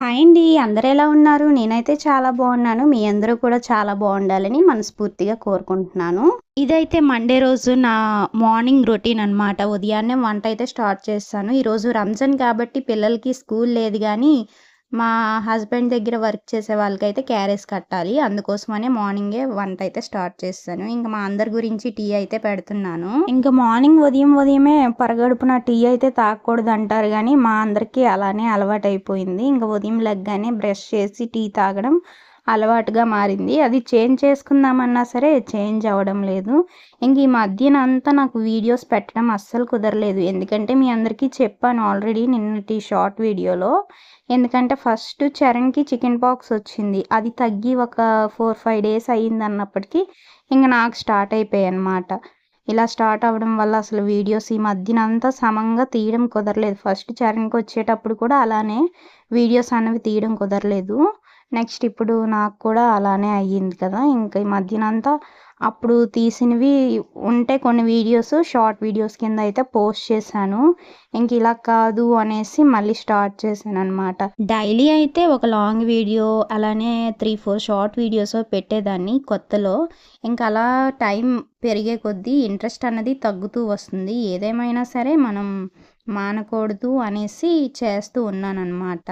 Hi అండి. అందరూ ఎలా ఉన్నారు? నేనైతే చాలా బాగున్నాను. మీ అందరూ కూడా చాలా బాగుండాలని మనస్ఫూర్తిగా కోరుకుంటున్నాను. ఇదైతే మండే రోజు నా మార్నింగ్ రొటీన్ అనమాట ఉదయాన్నే వంట అయితే స్టార్ట్ చేస్తాను. ఈరోజు రంజాన్ కాబట్టి పిల్లలకి స్కూల్ లేదు కానీ మా హస్బెండ్ దగ్గర వర్క్ చేసే వాళ్ళకైతే క్యారేజ్ కట్టాలి. అందుకోసమనే మార్నింగే వంట అయితే స్టార్ట్ చేస్తాను. ఇంకా మా అందరి గురించి టీ అయితే పెడుతున్నాను. ఇంకా మార్నింగ్ ఉదయం ఉదయమే పరగడుపున టీ అయితే తాగకూడదు అంటారు కానీ మా అందరికీ అలానే అలవాటైపోయింది. ఇంకా ఉదయం లెగ్గానే బ్రష్ చేసి టీ తాగడం అలవాటుగా మారింది. అది చేంజ్ చేసుకుందామన్నా సరే చేంజ్ అవ్వడం లేదు. ఇంక ఈ మధ్యన అంతా నాకు వీడియోస్ పెట్టడం అస్సలు కుదరలేదు. ఎందుకంటే మీ అందరికీ చెప్పాను ఆల్రెడీ నిన్నటి షార్ట్ వీడియోలో. ఎందుకంటే ఫస్ట్ చరణ్కి చికెన్ పాక్స్ వచ్చింది. అది తగ్గి ఒక ఫోర్ ఫైవ్ డేస్ అయ్యింది అన్నప్పటికీ ఇంకా నాకు స్టార్ట్ అయిపోయాయి అనమాట ఇలా స్టార్ట్ అవ్వడం వల్ల అసలు వీడియోస్ ఈ మధ్యన అంతా సమంగా తీయడం కుదరలేదు. ఫస్ట్ చరణ్కి వచ్చేటప్పుడు కూడా అలానే వీడియోస్ అనేవి తీయడం కుదరలేదు. నెక్స్ట్ ఇప్పుడు నాకు కూడా అలానే అయ్యింది కదా. ఇంకా ఈ మధ్యనంతా అప్పుడు తీసినవి ఉంటే కొన్ని వీడియోస్ షార్ట్ వీడియోస్ కింద అయితే పోస్ట్ చేశాను. ఇంక ఇలా కాదు అనేసి మళ్ళీ స్టార్ట్ చేశాను అనమాట డైలీ అయితే ఒక లాంగ్ వీడియో అలానే త్రీ ఫోర్ షార్ట్ వీడియోస్ పెట్టేదాన్ని కొత్తలో. ఇంకా అలా టైం పెరిగే కొద్దీ ఇంట్రెస్ట్ అన్నది తగ్గుతూ వస్తుంది. ఏదేమైనా సరే మనం మానకూడదు అనేసి చేస్తూ ఉన్నానన్నమాట.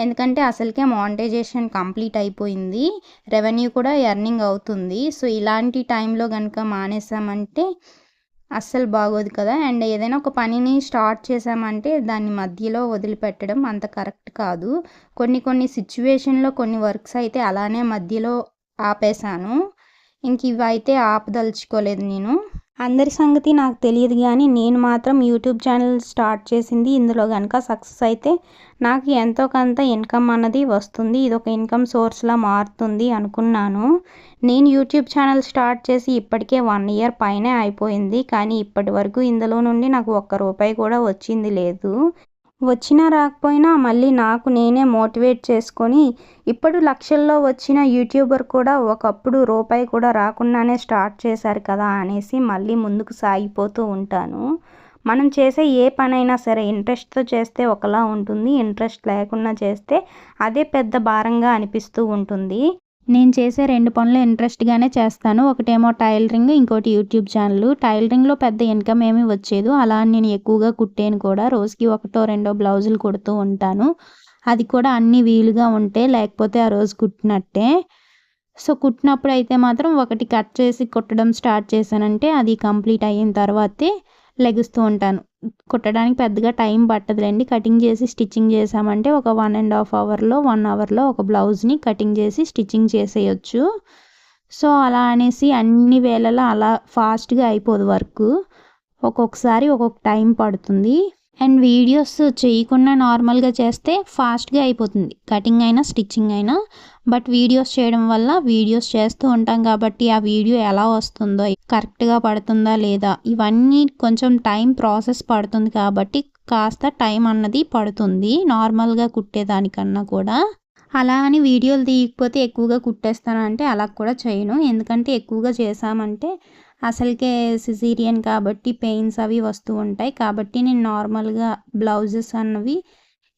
ఎందుకంటే అసలుకే మానిటైజేషన్ కంప్లీట్ అయిపోయింది. రెవెన్యూ కూడా ఎర్నింగ్ అవుతుంది. సో ఇలాంటి టైంలో కనుక మానేసామంటే అస్సలు బాగోదు కదా. అండ్ ఏదైనా ఒక పనిని స్టార్ట్ చేసామంటే దాన్ని మధ్యలో వదిలిపెట్టడం అంత కరెక్ట్ కాదు. కొన్ని కొన్ని సిచ్యువేషన్లో కొన్ని వర్క్స్ అయితే అలానే మధ్యలో ఆపేశాను. ఇంక ఇవి అయితే ఆపదలుచుకోలేదు నేను. అందరి సంగతి నాకు తెలియదు కానీ నేను మాత్రం యూట్యూబ్ ఛానల్ స్టార్ట్ చేసింది ఇందులో కనుక సక్సెస్ అయితే నాకు ఎంతో కొంత ఇన్కమ్ అన్నది వస్తుంది. ఇది ఒక ఇన్కమ్ సోర్స్లా మారుతుంది అనుకున్నాను. నేను యూట్యూబ్ ఛానల్ స్టార్ట్ చేసి ఇప్పటికే వన్ ఇయర్ పైనే అయిపోయింది. కానీ ఇప్పటి వరకు ఇందులో నుండి నాకు ఒక్క రూపాయి కూడా వచ్చింది లేదు. వచ్చినా రాకపోయినా మళ్ళీ నాకు నేనే మోటివేట్ చేసుకొని ఇప్పుడు లక్షల్లో వచ్చిన యూట్యూబర్ కూడా ఒకప్పుడు రూపాయి కూడా రాకుండానే స్టార్ట్ చేశారు కదా అనేసి మళ్ళీ ముందుకు సాగిపోతూ ఉంటాను. మనం చేసే ఏ పనైనా సరే ఇంట్రెస్ట్తో చేస్తే ఒకలా ఉంటుంది ఇంట్రెస్ట్ లేకుండా చేస్తే అదే పెద్ద భారంగా అనిపిస్తూ ఉంటుంది. నేను చేసే రెండు పనులు ఇంట్రెస్ట్గానే చేస్తాను. ఒకటేమో టైలరింగ్ ఇంకోటి యూట్యూబ్ ఛానల్. టైలరింగ్లో పెద్ద ఇన్కమ్ ఏమీ వచ్చేది. అలా నేను ఎక్కువగా కుట్టాను కూడా. రోజుకి ఒకటో రెండో బ్లౌజులు కుడుతూ ఉంటాను. అది కూడా అన్ని వీలుగా ఉంటే లేకపోతే ఆ రోజు కుట్టినట్టే. సో కుట్టినప్పుడు అయితే మాత్రం ఒకటి కట్ చేసి కుట్టడం స్టార్ట్ చేశానంటే అది కంప్లీట్ అయిన తర్వాతే లెగుస్తూ ఉంటాను. కుట్టడానికి పెద్దగా టైం పట్టదులేండి. కటింగ్ చేసి స్టిచ్చింగ్ చేసామంటే ఒక వన్ అండ్ హాఫ్ అవర్లో వన్ అవర్లో ఒక బ్లౌజ్ని కటింగ్ చేసి స్టిచ్చింగ్ చేసేయచ్చు. సో అలా అనేసి అన్ని వేళలా అలా ఫాస్ట్గా అయిపోదు వర్క్. ఒక్కొక్కసారి ఒక్కొక్క టైం పడుతుంది. అండ్ వీడియోస్ చేయకుండా నార్మల్గా చేస్తే ఫాస్ట్గా అయిపోతుంది. కటింగ్ అయినా స్టిచ్చింగ్ అయినా. బట్ వీడియోస్ చేయడం వల్ల వీడియోస్ చేస్తూ ఉంటాం కాబట్టి ఆ వీడియో ఎలా వస్తుందో కరెక్ట్గా పడుతుందా లేదా ఇవన్నీ కొంచెం టైం ప్రాసెస్ పడుతుంది కాబట్టి కాస్త టైం అన్నది పడుతుంది. నార్మల్గా కుట్టేదానికన్నా కూడా. అలా అని వీడియోలు తీయకపోతే ఎక్కువగా కుట్టేస్తాను అంటే అలా కూడా చేయను. ఎందుకంటే ఎక్కువగా చేసామంటే అసలుకే సిజీరియన్ కాబట్టి పెయిన్స్ అవి వస్తూ ఉంటాయి. కాబట్టి నేను నార్మల్గా బ్లౌజెస్ అన్నవి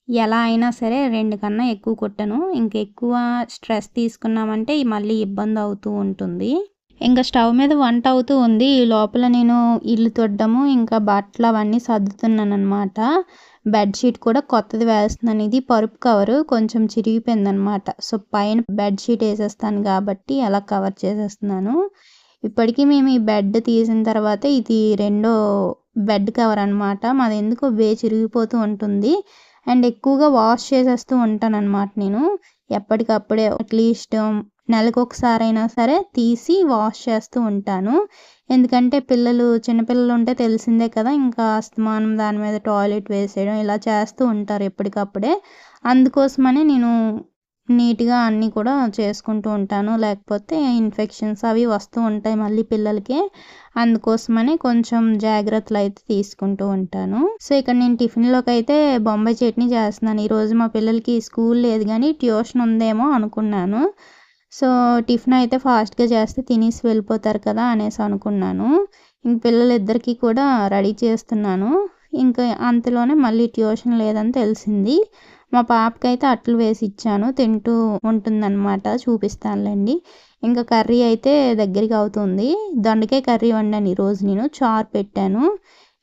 ఎలా అయినా సరే రెండు కన్నా ఎక్కువ కుట్టను. ఇంక ఎక్కువ స్ట్రెస్ తీసుకున్నామంటే మళ్ళీ ఇబ్బంది అవుతూ ఉంటుంది. ఇంకా స్టవ్ మీద వంట అవుతూ ఉంది. ఈ లోపల నేను ఇల్లు తొడ్డము ఇంకా బట్టలు అవన్నీ సర్దుతున్నాను అనమాట బెడ్షీట్ కూడా కొత్తది వేస్తున్నాను. ఇది పరుపు కవరు కొంచెం చిరిగిపోయింది అనమాట సో పైన బెడ్షీట్ వేసేస్తాను కాబట్టి అలా కవర్ చేసేస్తున్నాను. ఇప్పటికీ మేము ఈ బెడ్ తీసిన తర్వాత ఇది రెండో బెడ్ కవర్ అనమాట మాది ఎందుకో వే చిరిగిపోతూ ఉంటుంది. అండ్ ఎక్కువగా వాష్ చేసేస్తూ ఉంటాను అనమాట నేను. ఎప్పటికప్పుడే అట్లీస్ట్ నెలకు ఒకసారైనా సరే తీసి వాష్ చేస్తూ ఉంటాను. ఎందుకంటే పిల్లలు చిన్నపిల్లలు ఉంటే తెలిసిందే కదా ఇంకా అస్తమానం దాని మీద టాయిలెట్ వేసేయడం ఇలా చేస్తూ ఉంటారు ఎప్పటికప్పుడే. అందుకోసమనే నేను నీట్గా అన్నీ కూడా చేసుకుంటూ ఉంటాను. లేకపోతే ఇన్ఫెక్షన్స్ అవి వస్తూ ఉంటాయి మళ్ళీ పిల్లలకి. అందుకోసమని కొంచెం జాగ్రత్తలు అయితే తీసుకుంటూ ఉంటాను. సో ఇక్కడ నేను టిఫిన్లోకి అయితే బొంబాయి చట్నీ చేస్తున్నాను. ఈరోజు మా పిల్లలకి స్కూల్ లేదు కానీ ట్యూషన్ ఉందేమో అనుకున్నాను. సో టిఫిన్ అయితే ఫాస్ట్గా చేస్తే తినేసి వెళ్ళిపోతారు కదా అనేసి అనుకున్నాను. ఇంక పిల్లలిద్దరికీ కూడా రెడీ చేస్తున్నాను. ఇంకా అంతలోనే మళ్ళీ ట్యూషన్ లేదని తెలిసింది. మా పాపకైతే అట్లు వేసి ఇచ్చాను తింటూ ఉంటుందన్నమాట. చూపిస్తానులేండి. ఇంకా కర్రీ అయితే దగ్గరికి అవుతుంది. దొండకాయ కర్రీ వండాను ఈరోజు నేను. చారు పెట్టాను.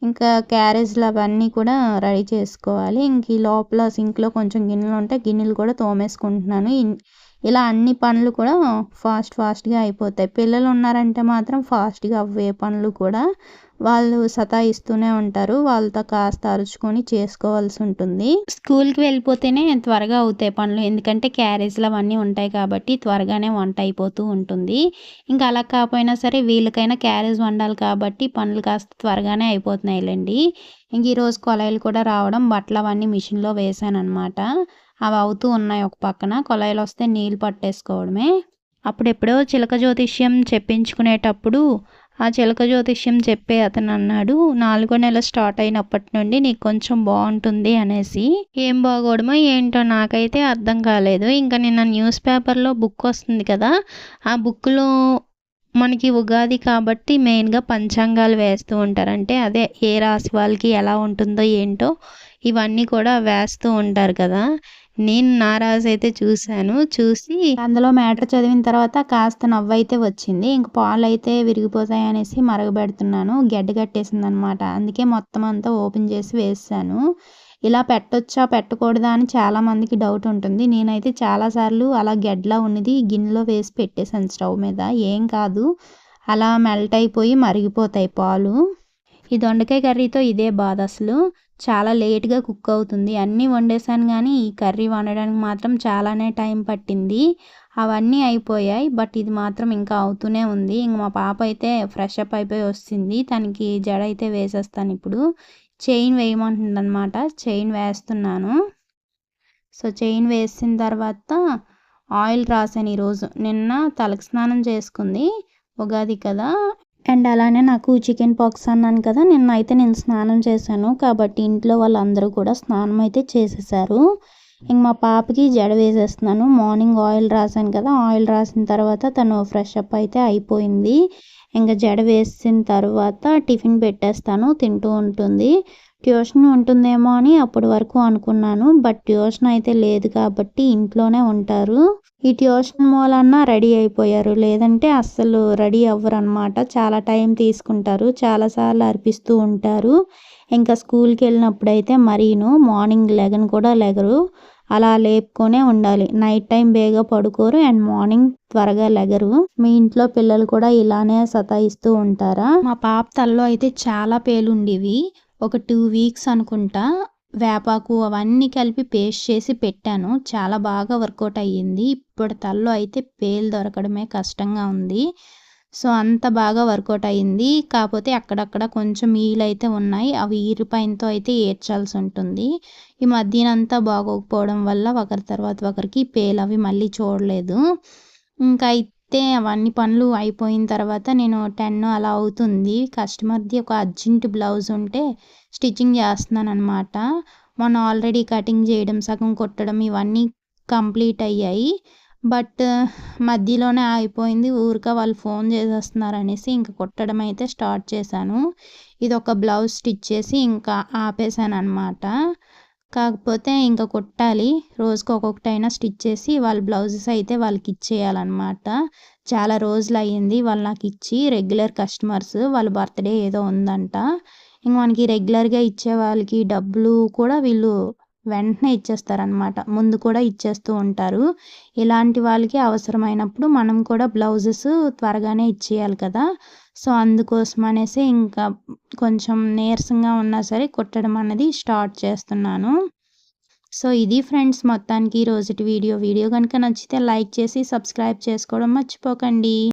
ఇంకా క్యారేజ్లు అవన్నీ కూడా రెడీ చేసుకోవాలి. ఇంక ఈ లోపల సింక్లో కొంచెం గిన్నెలు ఉంటే గిన్నెలు కూడా తోమేసుకుంటున్నాను. ఇలా అన్ని పనులు కూడా ఫాస్ట్ ఫాస్ట్గా అయిపోతాయి. పిల్లలు ఉన్నారంటే మాత్రం ఫాస్ట్గా అవ్వే పనులు కూడా వాళ్ళు సతాయిస్తూనే ఉంటారు. వాళ్ళతో కాస్త అరుచుకొని చేసుకోవాల్సి ఉంటుంది. స్కూల్కి వెళ్ళిపోతేనే త్వరగా అవుతాయి పనులు. ఎందుకంటే క్యారేజ్లు అవన్నీ ఉంటాయి కాబట్టి త్వరగానే వంట అయిపోతూ ఉంటుంది. ఇంకా అలా కాకపోయినా సరే వీళ్ళకైనా క్యారేజ్ వండాలి కాబట్టి పనులు కాస్త త్వరగానే అయిపోతున్నాయిలేండి. ఇంక ఈరోజు కొలాయిలు కూడా రావడం బట్టలు అవన్నీ మిషన్లో వేసాను అనమాట అవి అవుతూ ఉన్నాయి ఒక పక్కన. కొలాయిలు వస్తే నీళ్ళు పట్టేసుకోవడమే. అప్పుడెప్పుడో చిలక జ్యోతిష్యం చెప్పించుకునేటప్పుడు ఆ చిలక జ్యోతిష్యం చెప్పే అతను అన్నాడు నాలుగో నెల స్టార్ట్ అయినప్పటి నుండి నీకు కొంచెం బాగుంటుంది అనేసి. ఏం బాగోడమో ఏంటో నాకైతే అర్థం కాలేదు. ఇంకా నిన్న న్యూస్ పేపర్లో బుక్ వస్తుంది కదా ఆ బుక్లో మనకి ఉగాది కాబట్టి మెయిన్గా పంచాంగాలు వేస్తూ ఉంటారు అంటే అదే ఏ రాశి వాళ్ళకి ఎలా ఉంటుందో ఏంటో ఇవన్నీ కూడా వేస్తూ ఉంటారు కదా. నేను నా రాజు అయితే చూశాను చూసి అందులో మ్యాటర్ చదివిన తర్వాత కాస్త నవ్వైతే వచ్చింది. ఇంక పాలు అయితే విరిగిపోతాయి అనేసి మరగబెడుతున్నాను. గడ్డ కట్టేసింది అనమాట అందుకే మొత్తం అంతా ఓపెన్ చేసి వేసాను. ఇలా పెట్టొచ్చా పెట్టకూడదా అని చాలా మందికి డౌట్ ఉంటుంది. నేనైతే చాలాసార్లు అలా గెడ్లా ఉన్నది గిన్నెలో వేసి పెట్టేశాను స్టవ్ మీద. ఏం కాదు అలా మెల్ట్ అయిపోయి మరిగిపోతాయి పాలు. ఈ దొండకాయ కర్రీతో ఇదే బాధ అసలు. చాలా లేట్గా కుక్ అవుతుంది. అన్నీ వండేసాను కానీ ఈ కర్రీ వండడానికి మాత్రం చాలానే టైం పట్టింది. అవన్నీ అయిపోయాయి. బట్ ఇది మాత్రం ఇంకా అవుతూనే ఉంది. ఇంక మా పాప అయితే ఫ్రెష్ అప్ అయిపోయి వస్తుంది. తనకి జడ అయితే వేసేస్తాను ఇప్పుడు. చైన్ వేయమంటుంది అనమాట చైన్ వేస్తున్నాను. సో చైన్ వేసిన తర్వాత ఆయిల్ రాసాను ఈరోజు. నిన్న తలకు స్నానం చేసుకుంది. ఉగాది కదా. అండ్ అలానే నాకు చికెన్ పాక్స్ అన్నాను కదా నిన్న అయితే నేను స్నానం చేశాను. కాబట్టి ఇంట్లో వాళ్ళందరూ కూడా స్నానం అయితే చేసేసారు. ఇంక మా పాపకి జడ వేసేస్తున్నాను. మార్నింగ్ ఆయిల్ రాశాను కదా ఆయిల్ రాసిన తర్వాత తను ఫ్రెష్ అప్ అయితే అయిపోయింది. ఇంకా జడ వేసిన తర్వాత టిఫిన్ పెట్టేస్తాను తింటూ ఉంటుంది. ట్యూషన్ ఉంటుందేమో అని అప్పటి వరకు అనుకున్నాను బట్ ట్యూషన్ అయితే లేదు కాబట్టి ఇంట్లోనే ఉంటారు. ఈ ట్యూషన్ మూలన్నా రెడీ అయిపోయారు. లేదంటే అస్సలు రెడీ అవ్వరు అనమాట చాలా టైం తీసుకుంటారు. చాలాసార్లు అర్పిస్తూ ఉంటారు. ఇంకా స్కూల్కి వెళ్ళినప్పుడు అయితే మరీను మార్నింగ్ లెగన్ కూడా లెగరు. అలా లేపుకొనే ఉండాలి. నైట్ టైం బేగా పడుకోరు అండ్ మార్నింగ్ త్వరగా లెగరు. మీ ఇంట్లో పిల్లలు కూడా ఇలానే సతాయిస్తూ ఉంటారా? మా పాప తల్లో అయితే చాలా పేలుండేవి. ఒక టూ వీక్స్ అనుకుంటా. వేపాకు అవన్నీ కలిపి పేస్ట్ చేసి పెట్టాను. చాలా బాగా వర్కౌట్ అయ్యింది. ఇప్పుడు తల్లో అయితే పేలు దొరకడమే కష్టంగా ఉంది. సో అంత బాగా వర్కౌట్ అయ్యింది. కాకపోతే అక్కడక్కడ కొంచెం ఈలు అయితే ఉన్నాయి. అవి ఈరిపైనతో అయితే ఏడ్చాల్సి ఉంటుంది. ఈ మధ్యనంతా బాగోకపోవడం వల్ల ఒకరి తర్వాత ఒకరికి పేలు అవి మళ్ళీ చూడలేదు. ఇంకా అయితే అవన్నీ పనులు అయిపోయిన తర్వాత నేను టెన్ అలా అవుతుంది. కస్టమర్ది ఒక అర్జెంట్ బ్లౌజ్ ఉంటే స్టిచ్చింగ్ చేస్తున్నాను అనమాట మొన్న ఆల్రెడీ కటింగ్ చేయడం సగం కొట్టడం ఇవన్నీ కంప్లీట్ అయ్యాయి. బట్ మధ్యలోనే అయిపోయింది. ఊరిక వాళ్ళు ఫోన్ చేసేస్తున్నారు అనేసి ఇంకా కుట్టడం అయితే స్టార్ట్ చేశాను. ఇది ఒక బ్లౌజ్ స్టిచ్ చేసి ఇంకా ఆపేశాను అనమాట కాకపోతే ఇంకా కుట్టాలి. రోజుకి ఒక్కొక్కటైనా స్టిచ్ చేసి వాళ్ళ బ్లౌజెస్ అయితే వాళ్ళకి ఇచ్చేయాలన్నమాట. చాలా రోజులు అయ్యింది వాళ్ళు నాకు ఇచ్చి రెగ్యులర్ కస్టమర్స్ వాళ్ళ బర్త్డే ఏదో ఉందంట. ఇంక మనకి రెగ్యులర్గా ఇచ్చే వాళ్ళకి డబ్బులు కూడా వీళ్ళు వెంటనే ఇచ్చేస్తారనమాట ముందు కూడా ఇచ్చేస్తూ ఉంటారు. ఇలాంటి వాళ్ళకి అవసరమైనప్పుడు మనం కూడా బ్లౌజెస్ త్వరగానే ఇచ్చేయాలి కదా. సో అందుకోసం అనేసి ఇంకా కొంచెం నీరసంగా ఉన్నా సరే కుట్టడం అనేది స్టార్ట్ చేస్తున్నాను. సో ఇది ఫ్రెండ్స్ మొత్తానికి రోజుటి వీడియో. వీడియో కనుక నచ్చితే లైక్ చేసి సబ్స్క్రైబ్ చేసుకోవడం మర్చిపోకండి.